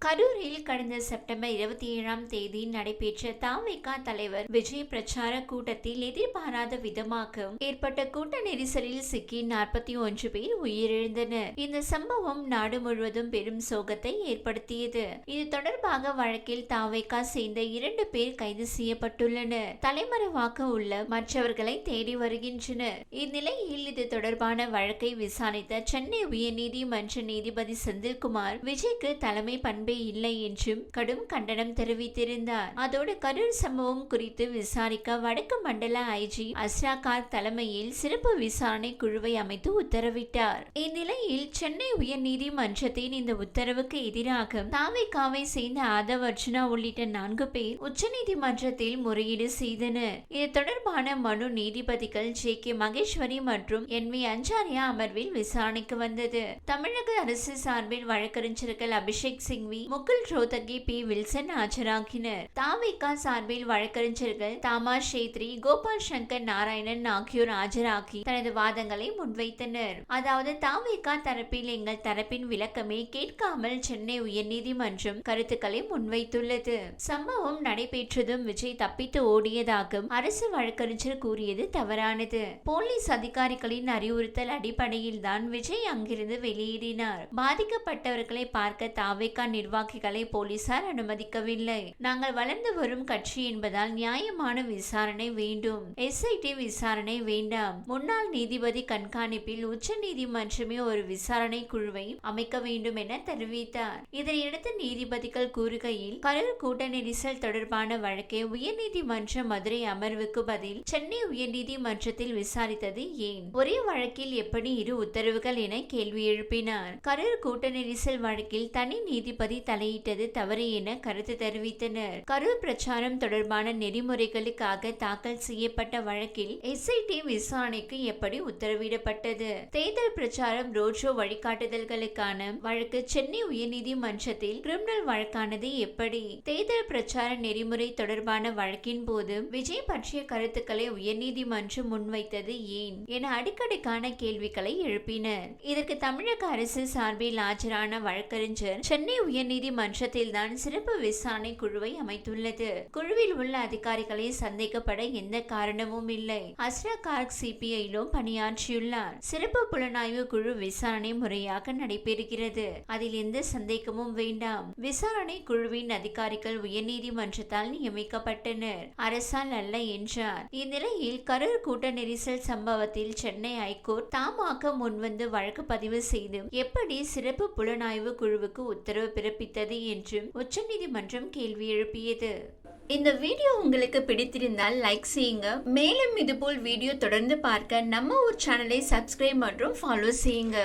கரூரில் கடந்த செப்டம்பர் இருபத்தி ஏழாம் தேதி நடைபெற்ற தாமிக தலைவர் விஜய் பிரச்சார கூட்டத்தில் எதிர்பாராத விதமாக ஏற்பட்ட கூட்ட நெரிசலில் சிக்கி நாற்பத்தி ஒன்று பேர் உயிரிழந்தனர். இந்த சம்பவம் நாடு முழுவதும் பெரும் சோகத்தை ஏற்படுத்தியது. இது தொடர்பாக வழக்கில் தாவேகா சேர்ந்த இரண்டு பேர் கைது செய்யப்பட்டுள்ளனர். தலைமறைவாக உள்ள மற்றவர்களை தேடி வருகின்றனர். இந்நிலையில் இது தொடர்பான வழக்கை விசாரித்த சென்னை உயர்நீதிமன்ற நீதிபதி செந்தில்குமார் விஜய்க்கு தலைமை பண்பு இல்லை என்றும் கடும் கண்டனம் தெரிவித்திருந்தார். அதோடு கரூர் சம்பவம் குறித்து விசாரிக்க வடக்கு மண்டல ஐஜி அஸ்ராகார் தலைமையில் சிறப்பு விசாரணை குழுவை அமைத்து உத்தரவிட்டார். இந்நிலையில் சென்னை உயர்நீதிமன்றத்தின் இந்த உத்தரவுக்கு எதிராக தாவேகாவை சேர்ந்த ஆதவ் அர்ஜுனா உள்ளிட்ட நான்கு பேர் உச்சநீதிமன்றத்தில் முறையீடு செய்தனர். இது தொடர்பான மனு நீதிபதிகள் ஜே கே மகேஸ்வரி மற்றும் என் வி அஞ்சாரியா அமர்வில் விசாரணைக்கு வந்தது. தமிழக அரசு சார்பில் வழக்கறிஞர்கள் அபிஷேக் சிங்வி முகுல் ரோத்தகி பி. வில்சன் ஆஜராகினர். தாவிகா சார்பில் வழக்கறிஞர்கள் தாமா ஷேத்ரி கோபால் சங்கர் நாராயணன் ஆகியோர் ஆஜராகி தனது வாதங்களை முன்வைத்தனர். அதாவது தாவிகா தரப்பில் எங்கள் தரப்பின் விளக்கமே கேட்காமல் சென்னை உயர்நீதிமன்றம் கருத்துக்களை முன்வைத்துள்ளது. சம்பவம் நடைபெற்றதும் விஜய் தப்பித்து ஓடியதாகவும் அரசு வழக்கறிஞர் கூறியது தவறானது. போலீஸ் அதிகாரிகளின் அறிவுறுத்தல் அடிப்படையில் தான் விஜய் அங்கிருந்து வெளியேறினார். பாதிக்கப்பட்டவர்களை பார்க்க தாவேக்கா நிர்வாகிகளை போலீசார் அனுமதிக்கவில்லை. நாங்கள் வளர்ந்து வரும் கட்சி என்பதால் நியாயமான விசாரணை வேண்டும். எஸ்ஐடி விசாரணை வேண்டாம். முன்னாள் நீதிபதி கண்காணிப்பில் உச்ச நீதிமன்றமே ஒரு விசாரணை குழுவை அமைக்க வேண்டும் என தெரிவித்தார். இதனையடுத்து நீதிபதிகள் கூறுகையில் கரூர் கூட்ட நெரிசல் தொடர்பான வழக்கை உயர்நீதிமன்ற மதுரை அமர்வுக்கு பதில் சென்னை உயர்நீதிமன்றத்தில் விசாரித்தது ஏன்? ஒரே வழக்கில் எப்படி இரு உத்தரவுகள் என கேள்வி எழுப்பினார். கரூர் கூட்ட நெரிசல் வழக்கில் தனி நீதிபதி தலையிட்டது தவறு என கருத்து தெரிவித்தனர். கரு பிரச்சாரம் தொடர்பான நெறிமுறைகளுக்காக தாக்கல் செய்யப்பட்ட வழக்கில் எஸ்ஐடி விசாரணைக்கு எப்படி உத்தரவிடப்பட்டது? தேர்தல் பிரச்சாரம் ரோட்ஷோ வழிகாட்டுதல்களுக்கான வழக்கு சென்னை உயர்நீதிமன்றத்தில் கிரிமினல் வழக்கானது எப்படி? தேர்தல் பிரச்சார நெறிமுறை தொடர்பான வழக்கின் போது விஜய் பற்றிய கருத்துக்களை உயர்நீதிமன்றம் முன்வைத்தது ஏன் என அடிக்கடிக்கான கேள்விகளை எழுப்பினர். இதற்கு தமிழக அரசு சார்பில் ஆஜரான வழக்கறிஞர் சென்னை உயர் தான் சிறப்பு விசாரணை குழுவை அமைத்துள்ளது. குழுவில் உள்ள அதிகாரிகளை சந்தேகப்பட எந்த காரணமும் இல்லை. அஸ்ரா கார்க் சிபிஐயிலும் பணியாற்றியுள்ளார். சிறப்பு புலனாய்வு குழு விசாரணை முறையாக நடைபெறுகிறது. அதில் எந்த சந்தேகமும் வேண்டாம். விசாரணை குழுவின் அதிகாரிகள் உயர்நீதிமன்றத்தால் நியமிக்கப்பட்டனர். அரசால் அல்ல என்றார். இந்நிலையில் கரூர் கூட்ட நெரிசல் சம்பவத்தில் சென்னை ஹைகோர்ட் தாமாக முன்வந்து வழக்கு பதிவு செய்து எப்படி சிறப்பு புலனாய்வு குழுவுக்கு உத்தரவு பிறப்பித்தது என்றும் உச்சநீதிமன்றம் கேள்வி எழுப்பியது. இந்த வீடியோ உங்களுக்கு பிடித்திருந்தால் லைக் செய்யுங்க. மேலும் இதுபோல் வீடியோ தொடர்ந்து பார்க்க நம்ம ஒரு சேனலை சப்ஸ்கிரைப் மற்றும் ஃபாலோ செய்யுங்க.